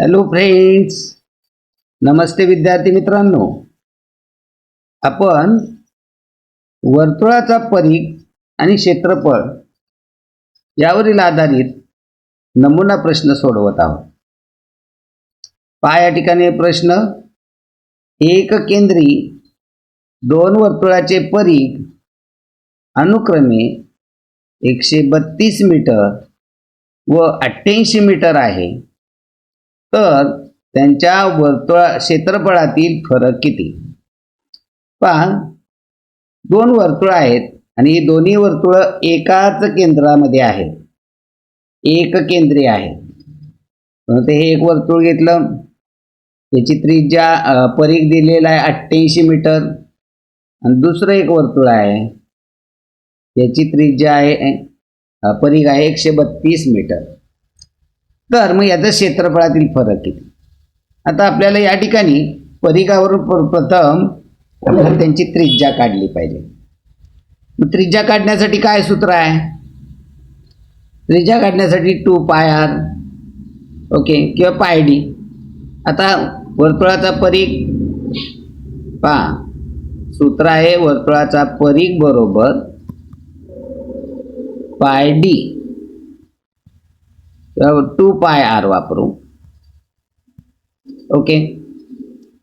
Hello friends नमस्ते विद्यार्थी मित्रांनो. आपण वर्तुळाचा परीघ आणि क्षेत्रफळ यावरील आधारित नमुना प्रश्न सोडवत आहोत. पहा या ठिकाणी प्रश्न एक केंद्री दोन वर्तुळाचे परीघ अनुक्रमे एकशे बत्तीस मीटर व अठ्ठ्याऐंशी मीटर आहे. तर त्यांच्या वर्तुळा क्षेत्रफळातील फरक किती? पहा. दोन वर्तुळ आहेत आणि ही दोन्ही वर्तुळ एकाच केंद्रामध्ये आहेत. एक केंद्री आहे. ते हे एक वर्तुळ घेतलं. त्याची त्रिज्या परीघ दिलेला आहे अठ्ठ्याऐंशी मीटर. आणि दुसरं एक वर्तुळ आहे. त्याची त्रिज्या आहे परीघ आहे एकशे बत्तीस मीटर. तर मग याचं क्षेत्रफळातील फरक किती आता आपल्याला या ठिकाणी परिघावरून प्र- प्रथम त्यांची त्रिज्या काढली पाहिजे. त्रिज्या काढण्यासाठी काय सूत्र आहे? त्रिज्या काढण्यासाठी टू पाय आर ओके किंवा पाय डी आता वर्तुळाचा परीघ पा सूत्र आहे वर्तुळाचा परीघ बरोबर pi D two pi R वापरू. ओके?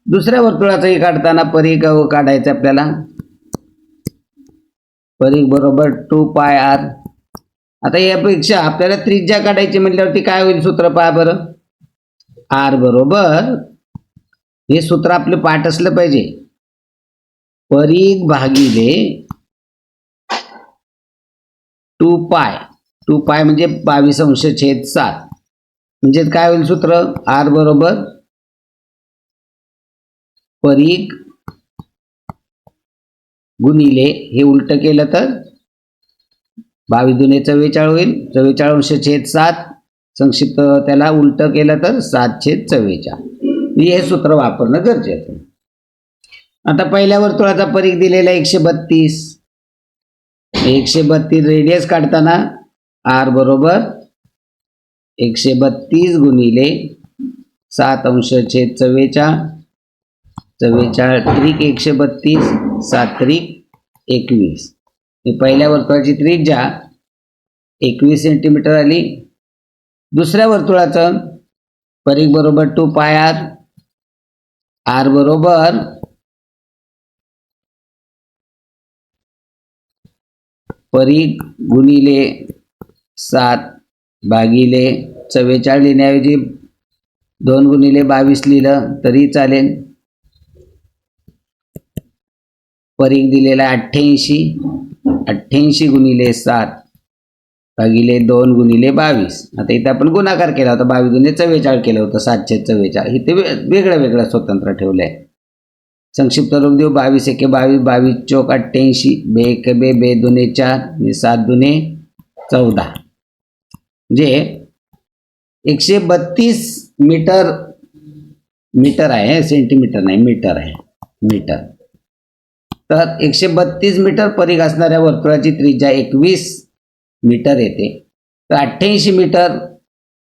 दुसऱ्या वर्तुळाचंही काढताना परीघ काढायचं आपल्याला. परीघ बरोबर टू पाय आर. आता यापेक्षा आपल्याला त्रिज्या काढायची म्हटल्यावरती काय होईल सूत्र पहा बरं. आर बरोबर. हे सूत्र आपलं पाठ असलं पाहिजे. परीघ भागिले टू पाय. टू पाय म्हणजे बावीस अंश छेद सात. म्हणजे काय होईल सूत्र? आर बरोबर परीक गुणिले हे उलट केलं तर बावीस दुने चव्वेचाळ होईल. चव्वेचाळ अंश छेद सात. संक्षिप्त त्याला उलट केलं तर सात छेद चव्वेचाळ. म्हणजे हे सूत्र वापरणं गरजेचं आता पहिल्या वर्तुळाचा परीख दिलेला एकशे बत्तीस. एकशे बत्तीस रेडियस काढताना आर बरोबर? एकशे बत्तीस गुणिले सात अंश छेद चव्वेचाळ. चव्वेचाळ त्रिक एकशे बत्तीस सात त्रिक एकवीस. ही पहिल्या वर्तुळाची त्रिज्या एकवीस सेंटीमीटर आली. दुसऱ्या वर्तुळाचं परीक बरोबर टू पाय आर आर बरोबर परीघ गुणिले सात भागिले चव्वेचाळ लिहिण्याऐवजी दोन गुणिले बावीस लिहिलं तरी चालेल. परीख दिलेला अठ्ठ्याऐंशी. अठ्ठ्याऐंशी गुणिले सात भागिले दोन गुणिले बावीस. आता इथे आपण गुणाकार केला होता बावीस गुणिले चव्वेचाळ केलं होतं सातशे चव्वेचाळ इथे वेगळं वेगळं स्वतंत्र ठेवलं आहे संक्षिप्त रूप देऊ बावीस एके बावीस बावीस चौक अठ्ठ्याऐंशी. बे एक बे बे दुने चार सात दुने चौदा. म्हणजे एकशे बत्तीस मीटर मीटर आहे सेंटीमीटर नाही मीटर आहे मीटर. तर एकशे बत्तीस मीटर परीघ असणाऱ्या वर्तुळाची त्रिज्या एकवीस मीटर येते. तर अठ्ठ्याऐंशी मीटर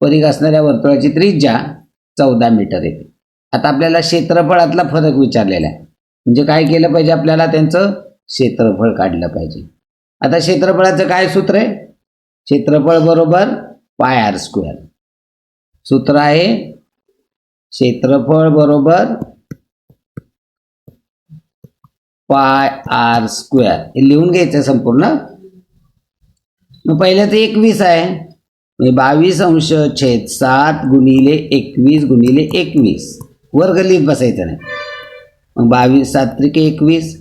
परीघ असणाऱ्या वर्तुळाची त्रिज्या चौदा मीटर येते. आता आपल्याला क्षेत्रफळातला फरक विचारलेला आहे. म्हणजे काय केलं पाहिजे आपल्याला? त्यांचं क्षेत्रफळ काढलं पाहिजे. आता क्षेत्रफळाचं काय सूत्र आहे? क्षेत्रफळ बरोबर पाय आर स्क्वेअर. सूत्र आहे क्षेत्रफळ बरोबर पाय आर स्क्वेअर. हे लिहून घ्यायचं संपूर्ण. मग पहिलं तर एकवीस आहे. म्हणजे बावीस अंश छेद सात गुणिले एकवीस गुणिले एकवीस. वर्ग लिहित बसायचं नाही. मग बावीस सात त्रिक एकवीस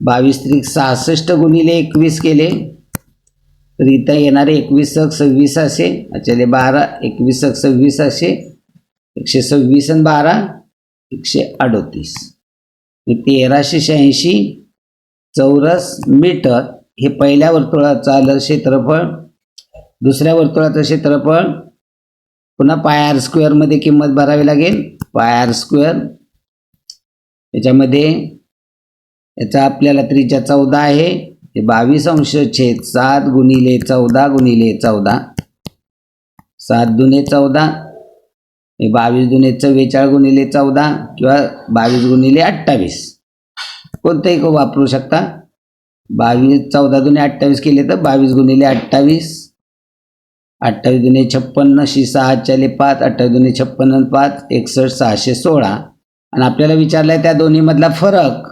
बावीस त्रिक सहासष्ट गुणिले एकवीस केले. तर इथं येणारे एकवीस सव्वीस असे अच्छा बारा एकवीस सव्वीस असे एकशे सव्वीस आणि बारा एकशे अडोतीस. तेराशे शहाऐंशी चौरस मीटर हे पहिल्या वर्तुळाचं आलं क्षेत्रफळ दुसऱ्या वर्तुळाचं क्षेत्रफळ पुन्हा पाय आर स्क्वेअरमध्ये किंमत भरावी लागेल. पाय आर स्क्वेअर त्याच्यामध्ये याचा आपल्याला त्रिज्या चौदा आहे. हे बावीस अंश छेद सात गुणिले चौदा गुणिले चौदा. सात दुने चौदा. हे बावीस दुने चव्वेचाळ गुणिले चौदा किंवा बावीस गुणिले अठ्ठावीस. कोणतंही को वापरू शकता. बावीस चौदा दुने अठ्ठावीस केले तर बावीस गुणिले अठ्ठावीस. अठ्ठावीस दुने छप्पन्न शी सहा चाले पाच अठ्ठावीस दुने छप्पन्न पाच एकसष्ट सहाशे सोळा. आणि आपल्याला विचारलं आहे त्या दोन्हीमधला फरक.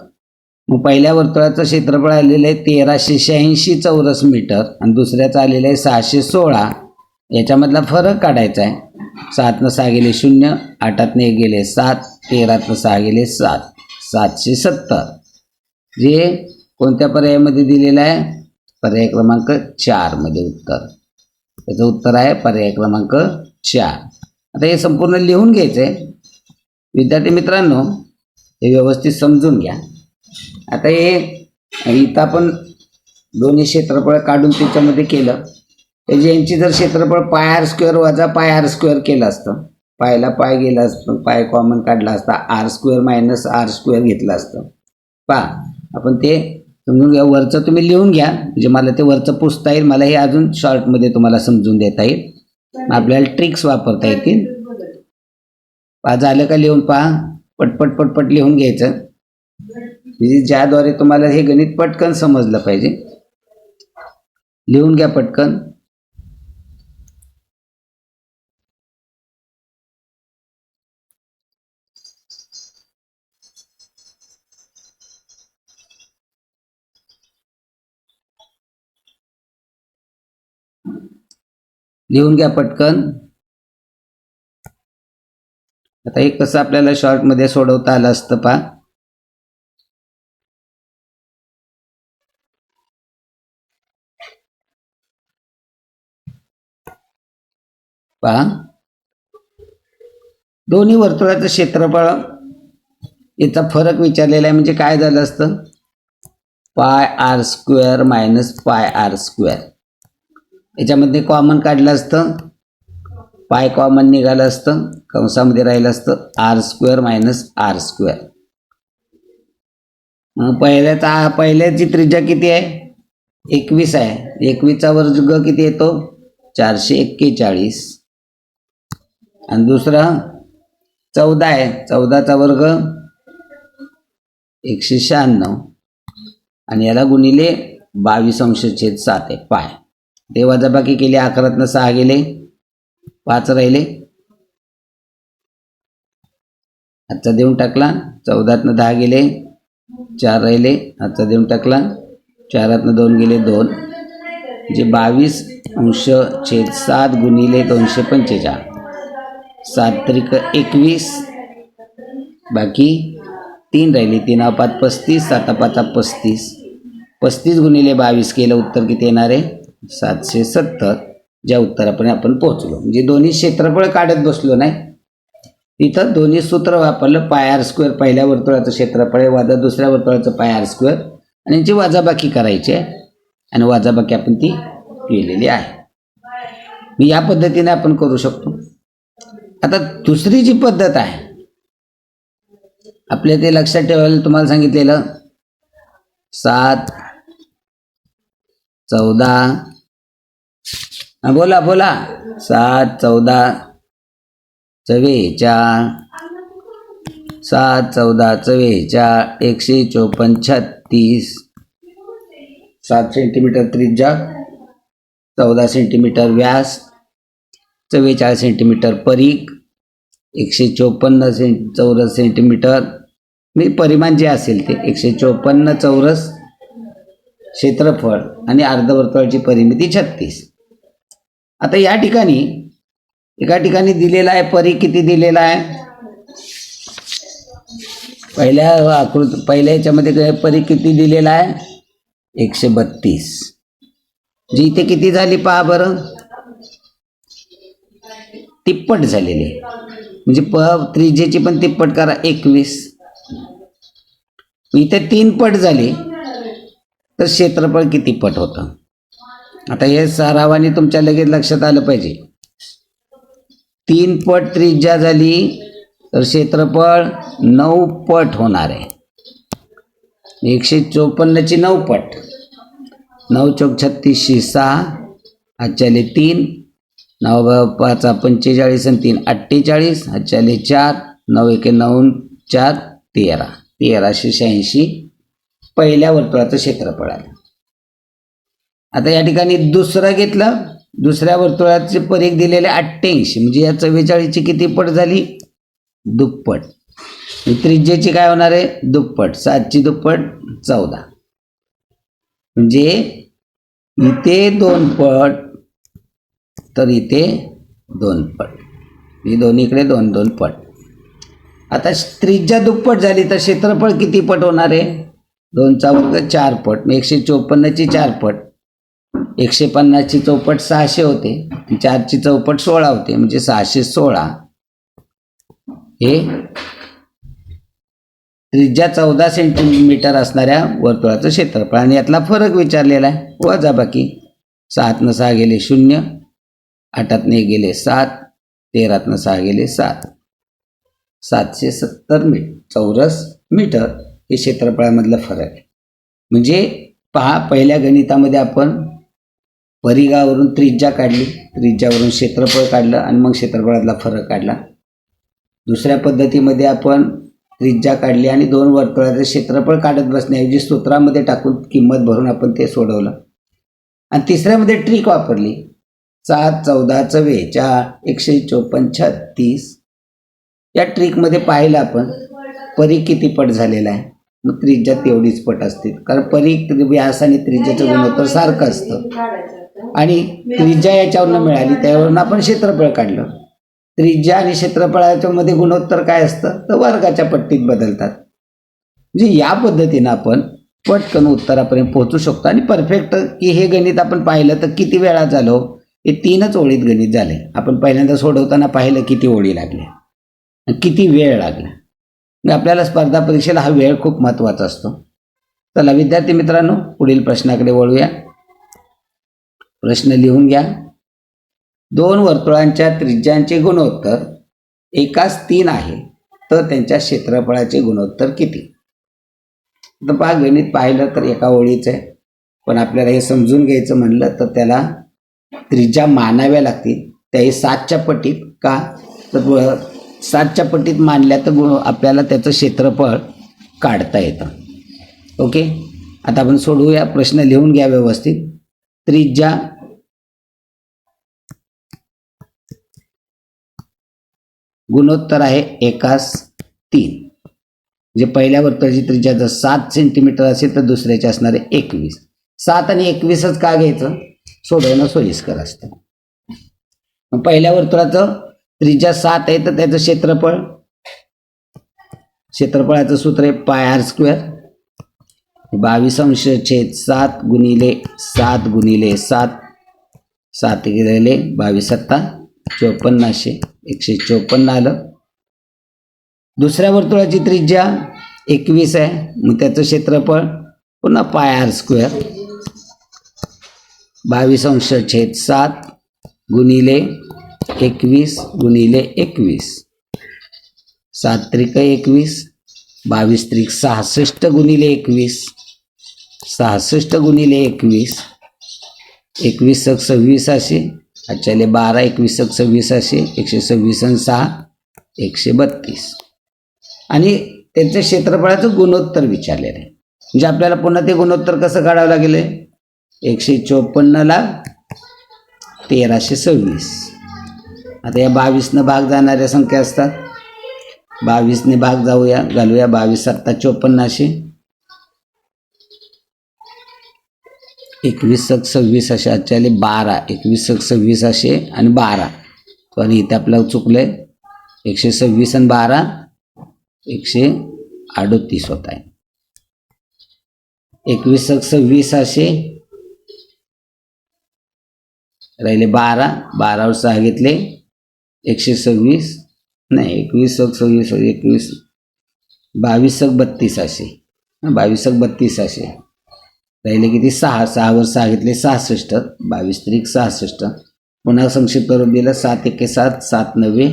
मग पहिल्या वर्तुळाचं क्षेत्रफळ आलेलं आहे तेराशे शहाऐंशी चौरस मीटर आणि दुसऱ्याचं आलेलं आहे सहाशे सोळा. याच्यामधला फरक काढायचा आहे. सातनं सहा गेले शून्य आठातनं एक गेले सात तेरातनं सहा गेले सात सातशे सत्तर. जे कोणत्या पर्यायामध्ये दिलेलं आहे? पर्याय क्रमांक चारमध्ये उत्तर. त्याचं उत्तर आहे पर्याय क्रमांक चार. आता हे संपूर्ण लिहून घ्यायचं आहे विद्यार्थी मित्रांनो हे व्यवस्थित समजून घ्या. आता हे इथं आपण दोन्ही क्षेत्रफळ काढून त्याच्यामध्ये केलं. तर ज्यांची जर क्षेत्रफळ पाय आर स्क्वेअर वजा पाय आर स्क्वेअर केलं असतं पायला पाय गेला असतं पाय कॉमन काढला असता R square minus R square घेतलं असतं. पा आपण ते समजून घ्या. वरचं तुम्ही लिहून घ्या म्हणजे मला ते वरचं पुसता येईल मला हे अजून शॉर्टमध्ये तुम्हाला समजून देता येईल. आपल्याला ट्रिक्स वापरता येतील. पा झालं का लिहून? पहा पटपट पटपट लिहून घ्यायचं. म्हणजे ज्याद्वारे तुम्हाला हे गणित पटकन समजलं पाहिजे. लिहून घ्या पटकन. लिहून घ्या पटकन. आता हे कसं आपल्याला शॉर्टमध्ये सोडवता आलं असतं पा पहा. दोन्ही वर्तुळाचं क्षेत्रफळ याचा फरक विचारलेला आहे. म्हणजे काय झालं असतं? Pi R square minus pi R square. याच्यामध्ये कॉमन काढलं असतं. पाय कॉमन निघालं असतं. कंसामध्ये राहिलं असतं. R square minus R square. मग पहिल्याचा पहिल्याची त्रिज्या किती आहे? एकवीस आहे. एकवीसचा वर्ग किती येतो? चारशे एक्केचाळीस. आणि दुसरा चौदा आहे. चौदाचा वर्ग एकशे शहाण्णव. आणि याला गुणिले बावीस अंश छेद सात आहे. पाय. ते वजाबाकी केली अकरातनं सहा गेले. पाच राहिले. आजचा देऊन टाकला. चौदातनं दहा गेले. चार राहिले. आजचा देऊन टाकला. चारातनं दोन गेले दोन. जे बावीस अंश छेद सात गुणिले दोनशे पंचेचाळीस. सात त्रिक एकवीस. बाकी तीन राहिली. तीन पाच पस्तीस साता पाचा पस्तीस. पस्तीस गुणिले बावीस केलं उत्तर किती येणार आहे? सातशे सत्तर. ज्या उत्तरापर्यंत आपण पोहोचलो. म्हणजे दोन्ही क्षेत्रफळ काढत बसलो नाही. तिथं दोन्ही सूत्र वापरलं. पाय आर स्क्वेअर पहिल्या वर्तुळाचं क्षेत्रफळ आहे. वाजा दुसऱ्या वर्तुळाचं पाय आर स्क्वेअर. आणि यांची वाजाबाकी करायची आहे. आणि वाजाबाकी आपण ती केलेली आहे. मी या पद्धतीने आपण करू शकतो. आता दुसरी जी पद्धत आहे आपल्या ते लक्षात ठेवायला तुम्हाला सांगितलेलं सात चौदा बोला बोला. सात चौदा चव्वेचाळ सात चौदा चव्वेचाळ एकशे चोपन्न छत्तीस सात सेंटीमीटर त्रिज्या चौदा सेंटीमीटर व्यास चव्वेचाळीस सेंटीमीटर परीख एकशे चोपन्न सें चौरस सेंटीमीटर. मी परिमाण जे असेल ते एकशे चोपन्न चौरस क्षेत्रफळ आणि अर्धवर्तुळाची परिमिती छत्तीस. आता या ठिकाणी एका ठिकाणी दिलेला आहे परी किती दिलेला आहे? पहिल्या आकृत पहिल्या याच्यामध्ये परी किती दिलेला आहे? एकशे बत्तीस. जी इथे किती झाली पहा बरं. तिप्पट झालेली. आहे म्हणजे प त्रिज्येची पण तिप्पट करा एकवीस. इथे तीन पट झाली तर क्षेत्रफळ किती पट होतं? आता हे सरावाने तुमच्या लगेच लक्षात आलं पाहिजे. तीन पट त्रिज्या झाली तर क्षेत्रफळ नऊ पट होणार आहे. एकशे चोपन्नची नऊ पट. नऊ चौक छत्तीसशे सहा आजच्याले तीन नऊ पाचा पंचेचाळीस आणि तीन अठ्ठेचाळीस हातच्याले चार नऊ एके नऊ चार तेरा. तेराशे शहाऐंशी पहिल्या वर्तुळाचं क्षेत्रफळ आलं आता या ठिकाणी दुसरं घेतलं. दुसऱ्या वर्तुळाचे परीख दिलेले अठ्ठ्याऐंशी. म्हणजे या चव्वेचाळीसची किती पट झाली? दुप्पट. म्हणजे त्रिज्येची काय होणार आहे? दुप्पट. सातची दुप्पट चौदा. म्हणजे इथे दोन पट तर इथे दोन पट. ही दोन्हीकडे दोन दोन पट. आता त्रिज्या दुप्पट झाली तर क्षेत्रफळ किती पट होणार आहे? दोनचा वर्ग चार पट. मग एकशे चोपन्नची चार पट. एकशे पन्नासची चौपट सहाशे होते. चारची चौपट सोळा होते. म्हणजे सहाशे सोळा. हे त्रिज्या चौदा सेंटीमीटर असणाऱ्या वर्तुळाचं क्षेत्रफळ. आणि यातला फरक विचारलेला आहे. वजा बाकी. न सहा गेले शून्य. आठातने गेले सात तेरातनं सहा गेले सात. सातशे सत्तर मी चौरस मीटर हे क्षेत्रफळामधलं फरक आहे. म्हणजे पहा पहिल्या गणितामध्ये आपण परिघावरून त्रिज्या काढली. त्रिज्यावरून क्षेत्रफळ काढलं आणि मग क्षेत्रफळातला फरक काढला. दुसऱ्या पद्धतीमध्ये आपण त्रिज्या काढली आणि दोन वर्तुळाचं क्षेत्रफळ काढत बसण्याऐवजी सूत्रामध्ये टाकून किंमत भरून आपण ते सोडवलं. आणि तिसऱ्यामध्ये ट्रिक वापरली. सात चौदा चव्वेचाळ एकशे चोपन्न छत्तीस. या ट्रिकमध्ये पाहिलं आपण परीख किती पट झालेला आहे? मग त्रिज्या तेवढीच पट असते कारण परीख व्यास आणि त्रिज्याचं गुणोत्तर सारखं असतं. आणि त्रिज्या याच्यावरनं मिळाली त्यावरून आपण क्षेत्रफळ काढलं. त्रिज्या आणि क्षेत्रफळाच्या मध्ये गुणोत्तर काय असतं? तर वर्गाच्या पट्टीत बदलतात. म्हणजे या पद्धतीनं आपण पटकन उत्तरापर्यंत पोहोचू शकतो. आणि परफेक्ट की हे गणित आपण पाहिलं तर किती वेळा झालो हो? हे तीनच ओळीत गणित झाले. आपण पहिल्यांदा सोडवताना पाहिलं किती ओळी लागल्या. किती वेळ लागला. म्हणजे आपल्याला स्पर्धा परीक्षेला हा वेळ खूप महत्त्वाचा असतो. चला विद्यार्थी मित्रांनो पुढील प्रश्नाकडे वळूया. प्रश्न लिहून घ्या. दोन वर्तुळांच्या त्रिज्यांचे गुणोत्तर एकाच तीन आहे. तर त्यांच्या क्षेत्रफळाचे गुणोत्तर किती? तर पहा गणित पाहिलं तर एका ओळीचं आहे. पण आपल्याला हे समजून घ्यायचं म्हणलं तर त्याला त्रिज्या मानाव्या लागतील. त्याही सातच्या पटीत का? तर सातच्या पटीत मानल्या तर गुण आपल्याला त्याचं क्षेत्रफळ काढता येतं. ओके? आता आपण सोडवूया प्रश्न लिहून घ्या व्यवस्थित. त्रिज्या गुणोत्तर आहे एकास तीन. जे पहिल्या वर्तुळाची त्रिज्या जर सात सेंटीमीटर असेल तर दुसऱ्याचे असणारे एकवीस. सात आणि एकवीसच का घ्यायचं? सोडवणं सोयीस्कर असतं. पहिल्या वर्तुळाचं त्रिज्या सात आहे तर त्याचं क्षेत्रफळ? क्षेत्रफळाचं सूत्र आहे पाय आर स्क्वेअर बावीस अंश छेद सात गुणिले सात गुणिले सात. सात गेलेले बावीस सत्ता चोपन्नाशे एकशे चोपन्न आलं. दुसऱ्या वर्तुळाची त्रिज्या एकवीस आहे मग त्याचं क्षेत्रफळ पुन्हा पाय आर स्क्वेअर बावीस अंश छेद सात गुणिले एकवीस गुणिले एकवीस. सात त्रिक एकवीस बावीस त्रिक सहासष्ट गुणिले एकवीस. सहासष्ट गुणिले एकवीस एकवीस सक सव्वीस असे. आजच्याले बारा एकवीस सक सव्वीस असे एकशे सव्वीस आणि सहा एकशे बत्तीस. आणि त्यांच्या क्षेत्रफळाचं गुणोत्तर विचारलेलं आहे. म्हणजे आपल्याला पुन्हा ते गुणोत्तर कसं काढावं लागेल? एकशे चोपन्नला तेराशे सव्वीस. आता या बावीसनं भाग जाणाऱ्या संख्या असतात. बावीसने भाग जाऊया घालूया बावीस सत्ता चोपन्नाशे एकवीस सक सव्वीस असे आजच्याले बारा एकवीस सक सव्वीस असे आणि बारा. पण इथे चुकलं चुकलंय. एकशे सव्वीस आणि बारा एकशे अडोतीस होत आहे. एकवीस सक सव्वीस असे राहिले बारा बारावर सहा घेतले. एकशे सव्वीस नाही एकवीस एक सव्वीस एकवीस. बावीस एक बत्तीस असे. बावीस एक बत्तीस असे. राहिले किती? सहा सहावर सहा घेतले सहासष्ट. बावीस त्रिक सहासष्ट. पुन्हा संक्षिप्त रूप दिलं सात एके सात सात नव्वे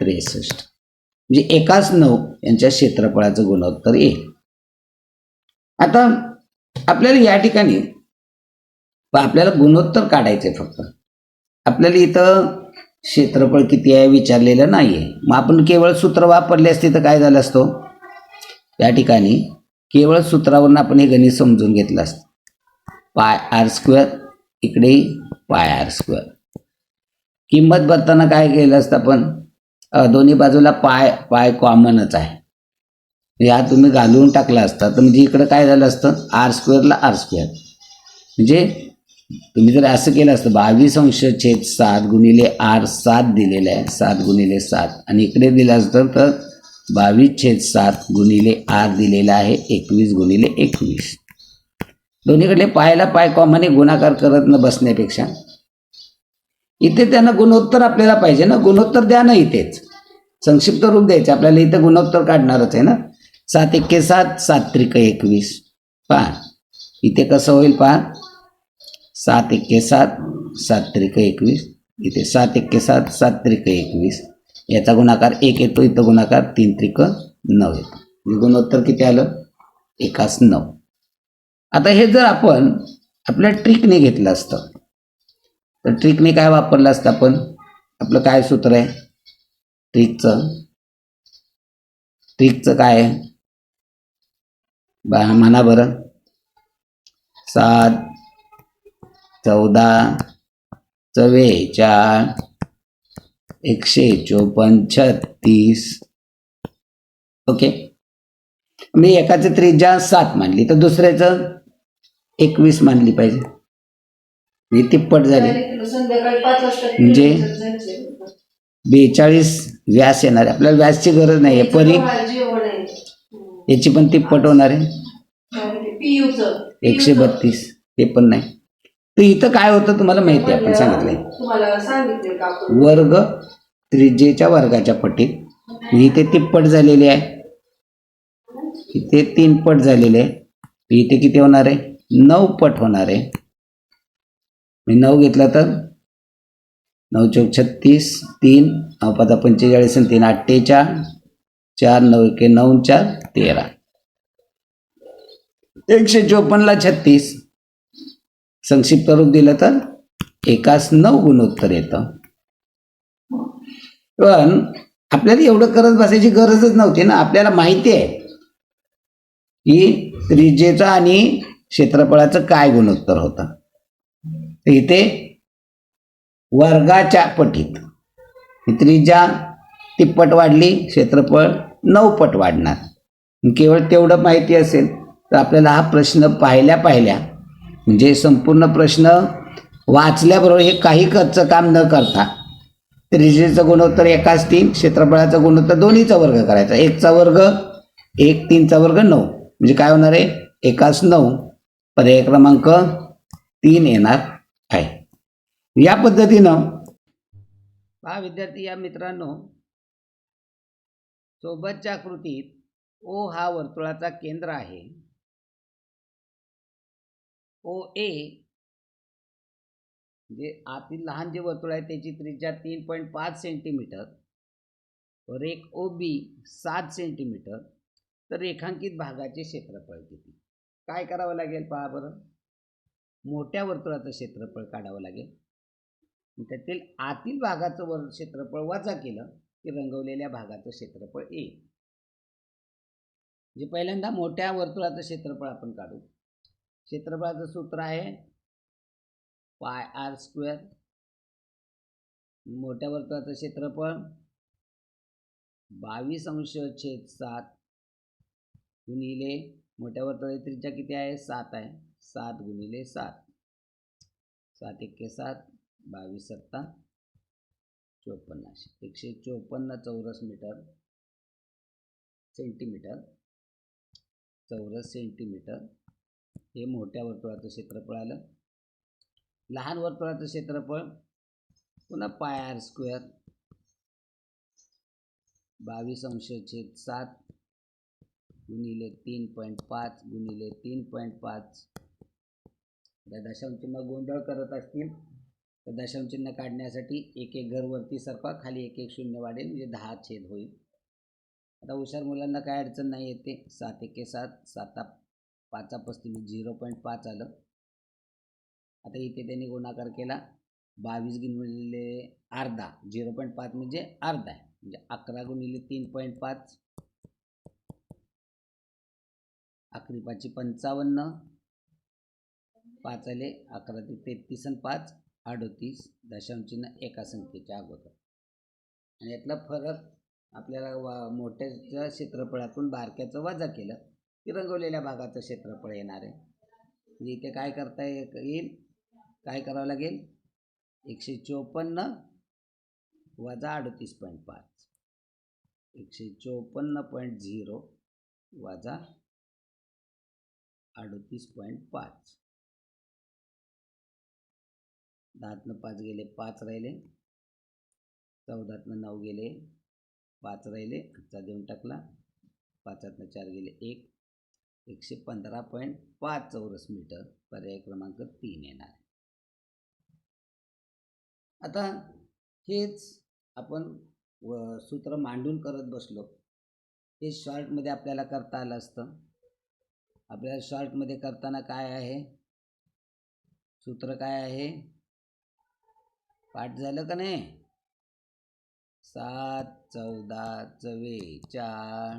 त्रेसष्ट. म्हणजे एकाच नऊ यांच्या क्षेत्रफळाचं गुणोत्तर येईल आता आपल्याला या ठिकाणी आपल्याला गुणोत्तर काढायचे फक्त. आपल्याला इथं क्षेत्रफळ किती आहे विचारलेलं नाही आहे मग आपण केवळ सूत्र वापरले असते तर काय झालं असतो? या ठिकाणी केवळ सूत्रावरून आपण हे गणित समजून घेतलं असतं. पाय आर स्क्वेअर इकडे पाय आर स्क्वेअर. किंमत भरताना काय केलं असतं आपण? दोन्ही बाजूला पाय पाय कॉमनच आहे. म्हणजे या तुम्ही घालून टाकला असता तर म्हणजे इकडं काय झालं असतं? आर स्क्वेअरला आर स्क्वेअर. म्हणजे तुम्ही जर असं केलं असतं बावीस अंश छेद सात गुणिले आर सात दिलेलं आहे सात गुणिले सात. आणि इकडे दिलं असतं तर बावीस छेद सात गुणिले आर दिलेला आहे एकवीस गुणिले एकवीस. दोन्हीकडले पायाला पाय कॉमने गुणाकार करत न बसण्यापेक्षा. इथे त्यांना गुणोत्तर आपल्याला पाहिजे ना गुणोत्तर द्या ना इथेच. संक्षिप्त रूप द्यायचे आपल्याला इथं गुणोत्तर काढणारच आहे ना. सात एक्के सात सात त्रिक एकवीस. पहा इथे कसं होईल पहा. सात एक्के सात सात त्रिक एकवीस. इथे सात एक्के सात सात त्रिक एकवीस. याचा गुणाकार एक येतो इथं गुणाकार तीन त्रिक नऊ येतो. गुणोत्तर किती आलं? एकाच नऊ. आता हे जर आपण आपल्या ट्रिकने घेतलं असतं तर ट्रिकने काय वापरलं असतं आपण? आपलं काय सूत्र आहे? ट्रिकचं. ट्रिकचं काय आहे? बा म्हणा बरं. सात चौदा चव्वेचाळ एकशे चोपन्न छत्तीस ओके मी एकाचं त्रिज्या सात मानली तर दुसऱ्याचं एकवीस मानली पाहिजे ही तिप्पट झाली म्हणजे? बेचाळीस व्यास येणार आहे. आपल्याला व्यासची गरज नाही आहे परी. याची पण तिप्पट होणार आहे ते. एकशे. बत्तीस हे पण नाही तर इथं काय होतं तुम्हाला माहिती आहे आपण सांगितलंय. वर्ग त्रिज्येच्या वर्गाच्या पटीत. इथे तिप्पट झालेली आहे. इथे तीन पट झालेले आहे. इथे किती होणार आहे? नऊ पट होणार आहे. मी नऊ घेतला तर? नऊ चौक छत्तीस तीन नऊ पाचा पंचेचाळीस आणि तीन अठ्ठेचाळ चार नऊ एके नऊ चार तेरा. एकशे चोपन्नला छत्तीस. संक्षिप्त रूप दिलं तर एकाच नऊ गुणोत्तर येतं. पण आपल्याला एवढं करत बसायची गरजच नव्हती ना आपल्याला माहिती आहे की त्रिजेचा आणि क्षेत्रफळाचं काय गुणोत्तर होतं. तर इथे वर्गाच्या पटीत त्रिजा तिप्पट वाढली क्षेत्रफळ नऊ पट वाढणार. केवळ तेवढं माहिती असेल तर आपल्याला हा प्रश्न पाहिल्या पाहिल्या म्हणजे संपूर्ण प्रश्न वाचल्याबरोबर हे काही खर्च काम न करता त्रिज्येचं गुणोत्तर एकाच तीन क्षेत्रफळाचं गुणोत्तर दोन्हीचा वर्ग करायचा. एकचा वर्ग एक तीनचा वर्ग नऊ. म्हणजे काय होणार आहे? एकाच नऊ. पर्याय क्रमांक तीन येणार आहे. या पद्धतीनं पहा विद्यार्थी या मित्रांनो सोबतच्या कृतीत ओ हा वर्तुळाचा केंद्र आहे. ओ ए. जे आतील लहान जे वर्तुळ आहे त्याची त्रिज्या तीन पॉईंट पाच सेंटीमीटर व ओ बी सात सेंटीमीटर तर रेखांकित भागाचे क्षेत्रफळ किती? काय करावं लागेल पहा बरं. मोठ्या वर्तुळाचं क्षेत्रफळ काढावं लागेल. त्यातील आतील भागाचं वर क्षेत्रफळ वजा केलं की रंगवलेल्या भागाचं क्षेत्रफळ येईल म्हणजे पहिल्यांदा मोठ्या वर्तुळाचं क्षेत्रफळ आपण काढू. क्षेत्रफळाचं सूत्र आहे पाय आर स्क्वेअर. मोठ्या वर्तुळाचं क्षेत्रफळ बावीस अंश छेद सात गुणिले मोठ्या वर्तुळाची त्रिज्या किती आहे? सात आहे. सात गुणिले सात. सात एक्के सात बावीस सत्ता चोपन्न एकशे चोपन्न चौरस मीटर सेंटीमीटर. चौरस सेंटीमीटर. हे मोठ्या वर्तुळाचं क्षेत्रफळ आलं. लहान वर्तुळाचं क्षेत्रफळ पुन्हा पाय आर स्क्वेअर बावीस अंश छेद सात गुणिले तीन पॉईंट पाच गुणिले तीन पॉईंट पाच. त्या दशांचिन्ह गोंधळ करत असतील तर दशांचिन्ह काढण्यासाठी एक एक घर वरती खाली एक एक शून्य वाढेल म्हणजे दहा छेद होईल. आता हुशार मुलांना काय अडचण नाही येते. सात एके सात साता पाचा पस्तीस म्हणजे झिरो पॉईंट पाच आलं. आता इथे त्यांनी गुणाकार केला. बावीस गुणिले अर्धा झिरो पॉईंट पाच म्हणजे अर्धा आहे. म्हणजे अकरा गुणिले तीन पॉईंट पाच. अकरी पाचशे पंचावन्न. पाच आले अकरा ते तेहतीस आणि पाच अडतीस दशांशीनं एका संख्येच्या अगोदर. आणि यातला फरक आपल्याला वा मोठ्याच्या क्षेत्रफळातून बारक्याचं वजा केलं. रंगवलेल्या भागाचं क्षेत्रफळ येणार आहे. म्हणजे इथे काय करता येईल? काय करावं लागेल? एकशे चोपन्न वजा अडतीस पॉईंट पाच. एकशे चोपन्न पॉईंट झिरो वजा अडतीस पॉईंट पाच. दहातनं पाच गेले पाच राहिले. चौदातनं नऊ गेले पाच राहिले. आजचा देऊन टाकला. पाचातनं चार गेले एक. एकशे पंधरा पॉईंट पाच चौरस मीटर पर्याय क्रमांक तीन येणार आता हेच आपण व सूत्र मांडून करत बसलो. हे शॉर्टमध्ये आपल्याला करता आलं असतं. आपल्याला शॉर्टमध्ये करताना काय आहे? सूत्र काय आहे? पाठ झालं का नाही? सात चौदा चव्वेचाळ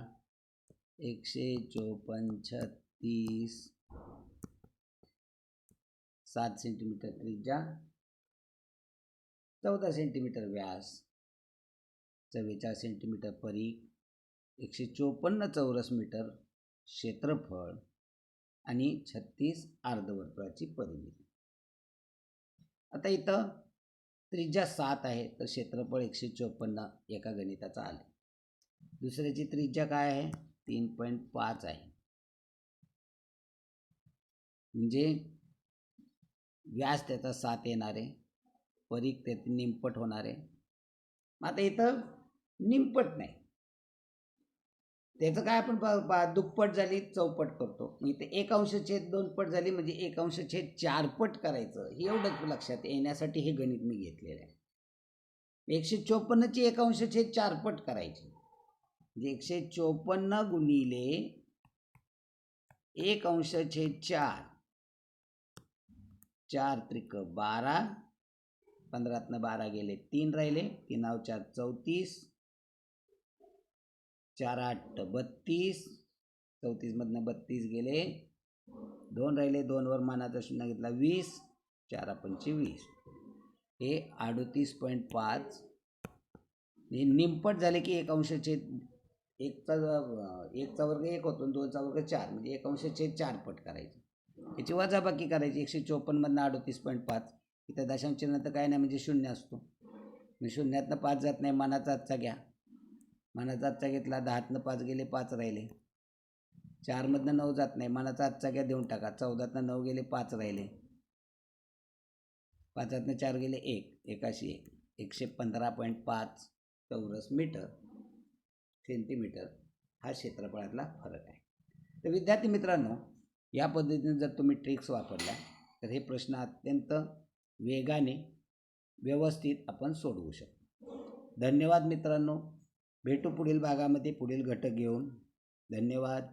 एकशे चोपन्न छत्तीस. सात सेंटीमीटर त्रिज्या. चौदा सेंटीमीटर व्यास. चव्वेचाळीस सेंटीमीटर परीख एकशे चोपन्न चौरस मीटर क्षेत्रफळ. आणि छत्तीस अर्धवर्तुळाची परिमिती. आता इथं त्रिज्या सात आहे तर क्षेत्रफळ एकशे चोपन्न एका गणिताचं आले दुसऱ्याची त्रिज्या काय आहे? तीन पॉईंट पाच आहे. म्हणजे व्यास त्याचा सात येणार आहे परीख त्याचे निमपट होणार आहे. मग आता इथं निमपट नाही. त्याचं काय आपण प- पा- दुप्पट झाली चौपट करतो. मग इथे एक अंश छेद दोनपट झाली म्हणजे एक अंश छेद चारपट करायचं. हे एवढंच लक्षात येण्यासाठी हे गणित मी घेतलेलं आहे. एकशे चोपन्नची एक अंश छेद चारपट करायची. म्हणजे एकशे चोपन्न गुणिले एक अंश छेद चार. चार त्रिक बारा. पंधरातनं बारा गेले तीन राहिले. तीन चार चौतीस. चार आठ बत्तीस. चौतीसमधनं बत्तीस गेले. दोन राहिले दोनवर मानाचा शून्य घेतला वीस. चार पंचे वीस. हे अडतीस पॉईंट पाच. हे निमपट झाले की एक अंश छेद एकचा एकचा वर्ग एक होतो आणि दोनचा वर्ग चार म्हणजे एक अंशाचे चार पट करायचे. याची वजाबाकी करायची एकशे चोपन्नमधनं अडतीस पॉईंट पाच. इथं दशांश चिन्ह तर काय नाही म्हणजे शून्य असतो. म्हणजे शून्यातनं पाच जात नाही मानाचा आजचा घ्या. मानाचा आजचा घेतला दहातनं पाच गेले पाच राहिले. चारमधनं नऊ जात नाही मानाचा आजचा घ्या देऊन टाका. चौदातनं नऊ गेले पाच राहिले. पाचातनं चार गेले एक. एकाशी एक. एकशे पंधरा पॉईंट पाच चौरस मीटर. सेंटीमीटर हा क्षेत्रफळातला फरक आहे. तर विद्यार्थी मित्रांनो या पद्धतीने जर तुम्ही ट्रिक्स वापरल्या तर हे प्रश्न अत्यंत वेगाने व्यवस्थित आपण सोडवू शकतो. धन्यवाद मित्रांनो. भेटू पुढील भागामध्ये पुढील घटक घेऊन. धन्यवाद.